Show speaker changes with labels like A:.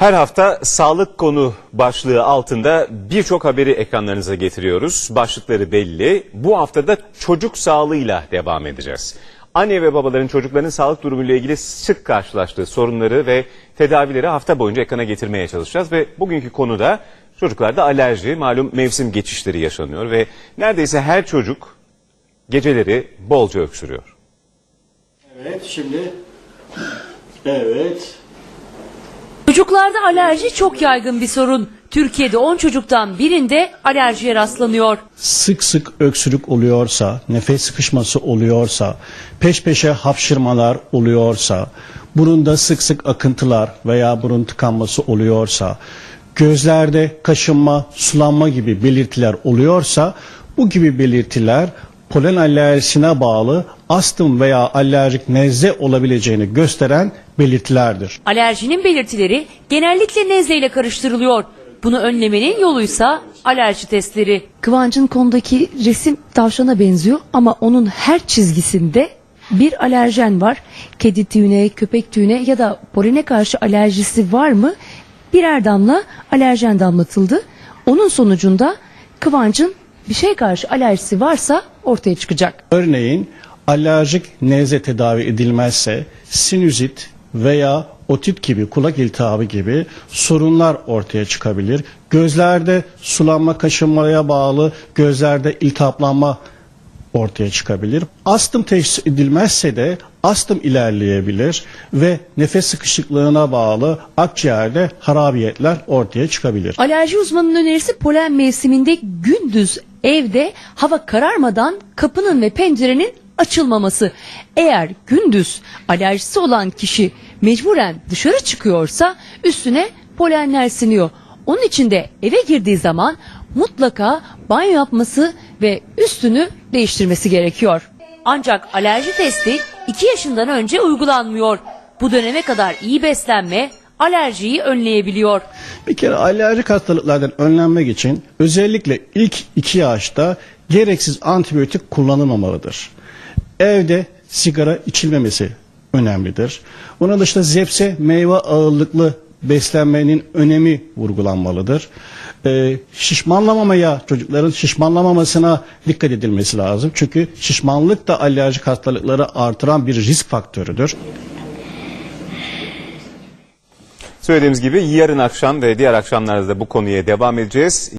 A: Her hafta sağlık konu başlığı altında birçok haberi ekranlarınıza getiriyoruz. Başlıkları belli. Bu haftada çocuk sağlığıyla devam edeceğiz. Anne ve babaların çocuklarının sağlık durumuyla ilgili sık karşılaştığı sorunları ve tedavileri hafta boyunca ekrana getirmeye çalışacağız. Ve bugünkü konu da çocuklarda alerji. Malum mevsim geçişleri yaşanıyor ve neredeyse her çocuk geceleri bolca öksürüyor.
B: Evet şimdi evet
C: Çocuklarda alerji çok yaygın bir sorun. Türkiye'de 10 çocuktan birinde alerjiye rastlanıyor.
B: sık sık öksürük oluyorsa, nefes sıkışması oluyorsa, peş peşe hapşırmalar oluyorsa, burunda sık sık akıntılar veya burun tıkanması oluyorsa, gözlerde kaşınma, sulanma gibi belirtiler oluyorsa, bu gibi belirtiler polen alerjisine bağlı astım veya alerjik nezle olabileceğini gösteren belirtilerdir.
C: Alerjinin belirtileri genellikle nezle ile karıştırılıyor. Bunu önlemenin yoluysa alerji testleri.
D: Kıvancın konudaki resim tavşana benziyor ama onun her çizgisinde bir alerjen var. Kedi tüyüne, köpek tüyüne ya da polene karşı alerjisi var mı? Birer damla alerjen damlatıldı. Onun sonucunda Kıvancın bir şey karşı alerjisi varsa ortaya çıkacak.
B: Örneğin alerjik nezle tedavi edilmezse sinüzit veya otit gibi kulak iltihabı gibi sorunlar ortaya çıkabilir. Gözlerde sulanma kaşınmaya bağlı gözlerde iltihaplanma ortaya çıkabilir. Astım teşhis edilmezse de astım ilerleyebilir ve nefes sıkışıklığına bağlı akciğerde harabiyetler ortaya çıkabilir.
D: Alerji uzmanının önerisi polen mevsiminde gündüz evde hava kararmadan kapının ve pencerenin açılmaması. Eğer gündüz alerjisi olan kişi mecburen dışarı çıkıyorsa üstüne polenler siniyor. Onun için de eve girdiği zaman mutlaka banyo yapması ve üstünü değiştirmesi gerekiyor.
C: Ancak alerji testi 2 yaşından önce uygulanmıyor. Bu döneme kadar iyi beslenme alerjiyi önleyebiliyor.
B: Bir kere alerjik hastalıklardan önlenmek için özellikle ilk iki yaşta gereksiz antibiyotik kullanılmamalıdır. Evde sigara içilmemesi önemlidir. Bunun dışında zepse meyve ağırlıklı beslenmenin önemi vurgulanmalıdır. Ee, şişmanlamamaya, çocukların şişmanlamamasına dikkat edilmesi lazım. Çünkü şişmanlık da alerjik hastalıkları artıran bir risk faktörüdür.
A: Söylediğimiz gibi yarın akşam ve diğer akşamlarda da bu konuya devam edeceğiz.